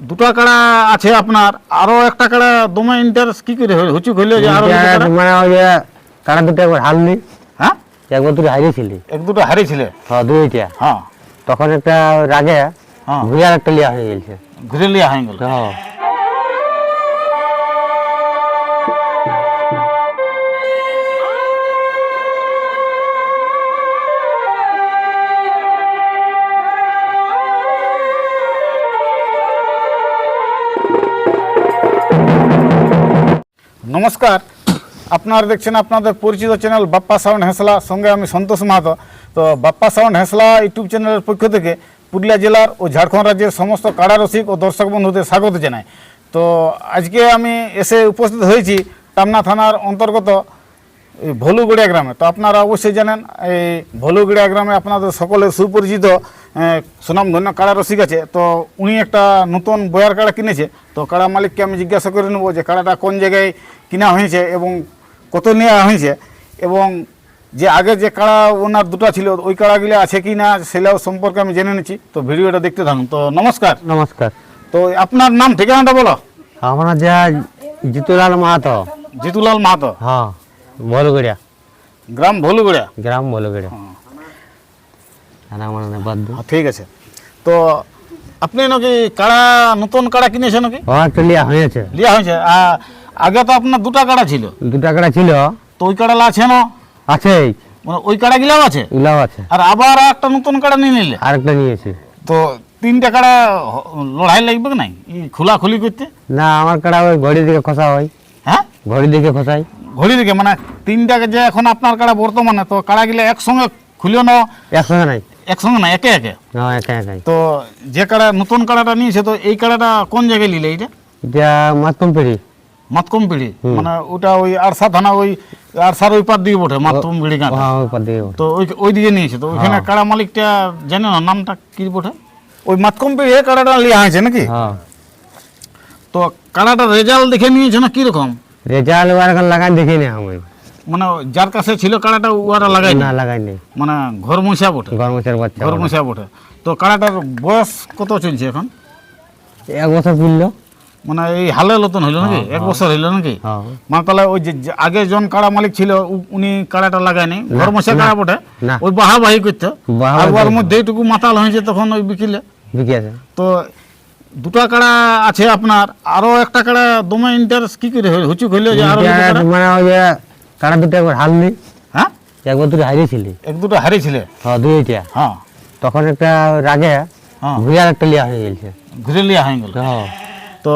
দুটা কাড়া আছে আপনার আরও একটা কাড়া দমে ইন্টারেস্ট কি করে? হুচুক হইল যে আরও দুটো কাড়া? মানে ওই যে কারা দুটো একবার হারলি। হ্যাঁ? একবার দুটো হারিয়েছিলি। এক দুটো হারিয়েছিলে? হ্যাঁ দুইটা হ্যাঁ। তখন একটা রাগে হ্যাঁ। ভুইয়ার একটা লিয়া হয়ে গেছে। ঘুরে লিয়া হয়ে গেল। হ্যাঁ। নমস্কার। আপনারা দেখছেন আপনাদের পরিচিত চ্যানেল বাপ্পা সাউন্ড হেসলা। সঙ্গে আমি সন্তোষ মাহাতো। তো বাপ্পা সাউন্ড হেসলা ইউটিউব চ্যানেলের পক্ষ থেকে পুরুলিয়া জেলার ও ঝাড়খণ্ড রাজ্যের সমস্ত কাড়া রসিক ও দর্শক বন্ধুদের স্বাগত জানাই। তো আজকে আমি এসে উপস্থিত হয়েছি টামনা থানার অন্তর্গত এই ভলুগড়িয়া গ্রামে। তো আপনারা অবশ্যই জানেন এই ভলুগড়িয়া গ্রামে আপনাদের সকলের সুপরিচিত সুনামধন্য কাড়া রসিক আছে। তো উনি একটা নতুন বয়ার কাড়া কিনেছে। তো কাড়া মালিককে আমি জিজ্ঞাসা করে নেব যে কাড়াটা কোন জায়গায় কিনা হয়েছে এবং কত নেওয়া হয়েছে এবং যে আগে যে কাড়া ওনার দুটো ছিল ওই কাড়াগুলো আছে কি না সেটাও সম্পর্কে আমি জেনে নিচ্ছি। তো ভিডিওটা দেখতে থাকুন। তো নমস্কার। নমস্কার। তো আপনার নাম ঠিকানাটা বলো। আমার যা জিতুলাল মাহাতো। জিতুলাল মাহাতো। হ্যাঁ। বলগড়িয়া গ্রাম ভলুগড়িয়া? গ্রাম বলগড়িয়া আর আমার বাদ্দু হ্যাঁ, ঠিক আছে। তো আপনি নাকি কাড়া নতুন কাড়া কিনেছেন নাকি? একটা লিয়া হয়েছে। লিয়া হয়েছে। আগে তো আপনার দুটা কাড়া ছিল। দুটা কাড়া ছিল। তো ওই কাড়ালা আছে না? আছে। মানে ওই কাড়া গিলাও আছে? এগুলাও আছে। আর আবার একটা নতুন কাড়া নিয়ে নিলে? আরেকটা নিয়েছি। তো তিনটা কাড়া লড়াই লাগবে নাই? খোলা খুলি করতে? না আমার কাড়া ওই ঘড়ি দিকে খসা হয়। হ্যাঁ? ঘড়ি দিকে খসাই। ঘড়ি দিকে মানে তিনটা যে এখন আপনার কাড়া বর্তমানে তো কাড়া গিলা একসঙ্গে খুলিও না? একসঙ্গে নাই। একসঙ্গে না একে একে? হ্যাঁ একা তো যে কাড়া নতুন কাড়াটা নিয়েছে তো এই কাড়াটা কোন জায়গায় নিলে এইটা? এটা মাতকম পেড়ি। মাতকম পিড়ি? মানে ওটা ওই আরসা থানা ওই আরসার ওই পার দিকে বটে মাতকম পিড়ি গাঁ হ্যাঁ। তো ওই ওই দিকে নিয়েছে তো ওইখানে কাড়া মালিকটা জানে না নামটা কি বটে? ওই মাতকম পিড়ি কাড়াটা লিয়া হয়েছে নাকি? হ্যাঁ। তো কাড়াটা রেজাল্ট দেখে নিয়েছে না কীরকম? রেজাল্ট ওয়ার লাগাই দেখি না আমি। মানে যার কাছে ছিল কাড়াটা ওরা লাগাই না লাগাই নেই মানে ঘর মশা বটে? গরমের বাচ্চা ঘর মশা বটে। তো কাড়াটার বয়স কত চলছে এখন? এক বছর কিনলো মানে এই হালে নতুন হইল নাকি? এক বছর হইল নাকি? হ্যাঁ। মানে তাহলে ওই যে আগে জন কাড়া মালিক ছিল উনি কাড়াটা লাগায়নি। ঘর মশা কাড়া বটে? ওই বাহাবাহি করতো। আর ওর মধ্যে এইটুকু মাতাল হয়েছে তখন ওই বিকিলে? বিকে তো দুটা কাড়া আছে আপনার আরও একটা কাড়া দমে ইন্টারেস্ট কি করে? হুচুক হইল যে আরও কাড়া? মানে ওই যে কারা দুটো একবার হারলি। হ্যাঁ? একবার দুটো হারিয়েছিলি। এক দুটো হারিয়েছিলে? হ্যাঁ দুইটা। হ্যাঁ। তখন একটা রাগে হ্যাঁ। একটা লিয়া হয়ে গেছে। ঘুরে লিয়া হয়ে গেল। হ্যাঁ। তো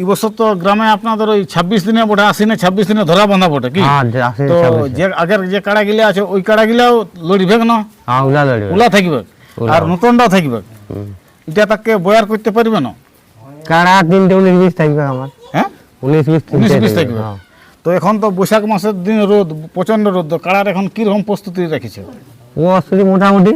এই বছর তো গ্রামে আপনাদের ওই ছাব্বিশ দিনে বটে আসিনে ছাব্বিশ দিনে ধরা বাঁধা বটে কি? হ্যাঁ তো যে আগের যে কাড়া গিলা আছে ওই কাড়া গিলাও লড়িবে না হ্যাঁ লড়বে। উলা থাকবে। আর নতুনটাও থাকবে। এটা তাকে বয়ার করতে পারবে না? কারা তিনটে উনিশ বিশ থাকবে আমার। হ্যাঁ? উনিশ বিশ উনিশ বিশ থাকবে, হ্যাঁ। তো এখন তো বৈশাখ মাসের দিন রোদ প্রচণ্ড রোদ তো কাড়ার এখন কীরকম প্রস্তুতি রেখেছে? ও অস্ত্রি মোটামুটি।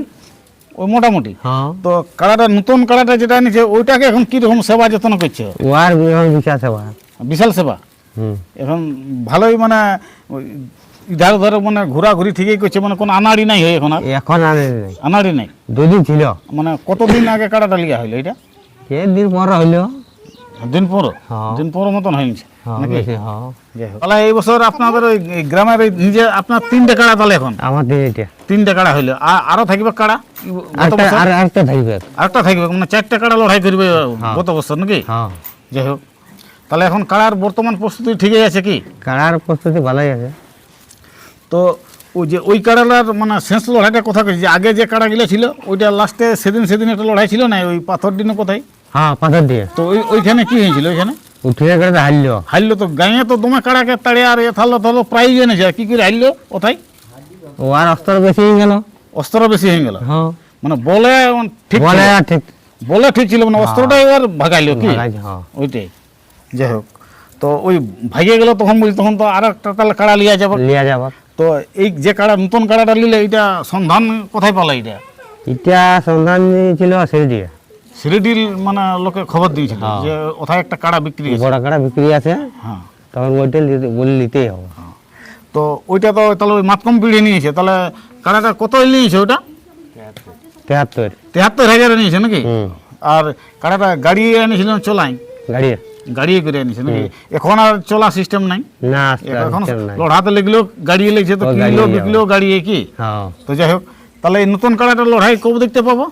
ওই মোটামুটি? হ্যাঁ। তো কাড়াটা নতুন কাড়াটা যেটা নিচ্ছে ওইটাকে এখন কীরকম সেবা যত্ন করছে? ও আর বিকাশ হবে বিশাল সেবা? এখন ভালোই মানে ইধার ধরে মানে ঘোরাঘুরি ঠিকই করছে মানে কোনো আনাড়ি নাই হয় এখন আর? এখন আর নেই। আনাড়ি নাই? দুদিন ছিল। মানে কতদিন আগে কাড়াটা লিয়া হইল এটা? কে দিন পর হইল। দিন পনেরো হ্যাঁ। দিন পনেরো মতন হয়েছে হ্যাঁ হ্যাঁ। তাহলে এই বছর আপনাদের ওই গ্রামের নিজে আপনার তিনটে কাড়া তাহলে এখন? আমার তিনটা। তিনটে কাড়া হইল। আর আরও থাকবে কাড়া? আর থাকবে। আরেকটা থাকবে মানে চারটে কাড়া লড়াই করবে গত বছর নাকি? যাই হোক। তাহলে এখন কাড়ার বর্তমান প্রস্তুতি ঠিকই আছে কি? কারার প্রস্তুতি ভালোই আছে। তো ওই যে ওই কাড়ালার মানে শেষ লড়াইটা কথা কইছি যে আগে যে কাড়াগুলো ছিল ওইটা লাস্টে সেদিন সেদিন একটা লড়াই ছিল না ওই পাথর দিনে কোথায়? হ্যাঁ পাথর দিয়ে। তো ওই ওইখানে কি হয়েছিল ওইখানে? করে তো হারলো। হারলো তো গাঁয়ে তো দমে কাড়াকে তাড়ে আর এ থাললো তাহলে প্রাইজ এনেছে কি করে হারলো কোথায়? ও আর অস্ত্র বেশি হয়ে গেল। অস্ত্র বেশি হয়ে গেল? হ্যাঁ। মানে বলে ঠিক বলে ঠিক বলে ঠিক ছিল মানে অস্ত্রটা এবার ভাগাইলো কি? হ্যাঁ। ওইটাই। যাই হোক। তো ওই ভাগিয়ে গেল তখন বলি তখন তো আর একটা তাহলে কাড়া লিয়া যাবে লিয়া যাবার। তো এই যে কাড়া নতুন কাড়াটা নিলে এটা সন্ধান কোথায় পালা এটা এটা সন্ধান ছিল সেই দিয়ে সিরিডির মানে লোকে খবর দিয়েছিল হ্যাঁ। যে ওথায় একটা কাড়া বিক্রি আছে বড় কাড়া বিক্রি আছে। হ্যাঁ। তখন ওইটা বলে নিতেই হবে। তো ওইটা তো তাহলে ওই মাতকম পিড়ে নিয়েছে। তাহলে কাড়াটা কত নিয়েছে ওটা তেহাত্তর। তেহাত্তর হাজারে নিয়েছে নাকি? আর কাড়াটা গাড়ি এনেছিলেন চলাই গাড়ি। গাড়িয়ে করে এনেছেন নাকি? এখন আর চলা সিস্টেম নাই। না এখন লড়াতে লেগলেও লেগছে তো কিনলেও বিকলেও হ্যাঁ। তো যাই হোক তাহলে এই নতুন কাড়াটা লড়াই কবে দেখতে পাবো?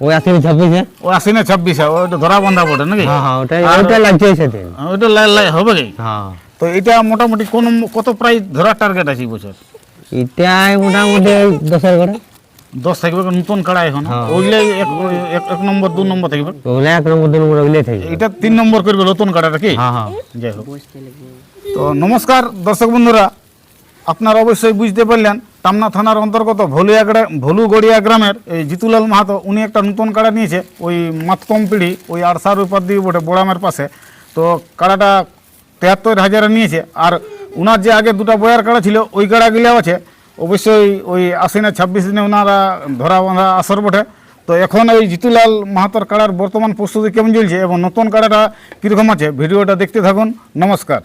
ওই আসেনি ছাব্বিশে? ও আসি না ছাব্বিশে ওটা ধরা বন্ধা পড়ে নাকি? হ্যাঁ হ্যাঁ ওটাই আর- ওটা লাগছে সেদিন। ওইটা লাই লাই হবে কি? তো এটা মোটামুটি কোন কত প্রাইস ধরার টার্গেট আছে বছর? এটাই মোটামুটি করে। দশ থাকবে নতুন কাড়া এখন। হ্যাঁ। ওইগুলো এক নম্বর দু নম্বর থাকবে ওগুলো এক নম্বর দু নম্বর ওগুলোই থাকবে এটা তিন নম্বর করবে নতুন কাড়াটা কি? হ্যাঁ হ্যাঁ। যাই হোক। তো নমস্কার দর্শক বন্ধুরা আপনারা অবশ্যই বুঝতে পারলেন টামনা থানার অন্তর্গত ভলুয়া ভলুগড়িয়া গ্রামের এই জিতুলাল মাহাতো উনি একটা নতুন কাড়া নিয়েছে ওই মাতকম পিড়ি ওই উপর দিয়ে বটে বোড়ামের পাশে। তো কাড়াটা তেহাত্তর হাজারে নিয়েছে আর উনার যে আগে দুটো বয়ার কাড়া ছিল ওই কাড়াগুলিও আছে অবশ্যই ওই আশ্বিনে ছাব্বিশ দিনে ওনারা ধরা বাঁধা আসর বটে। তো এখন এই জিতুলাল মাহাতোর কাড়ার বর্তমান প্রস্তুতি কেমন চলছে এবং নতুন কাড়াটা কীরকম আছে, ভিডিওটা দেখতে থাকুন। নমস্কার।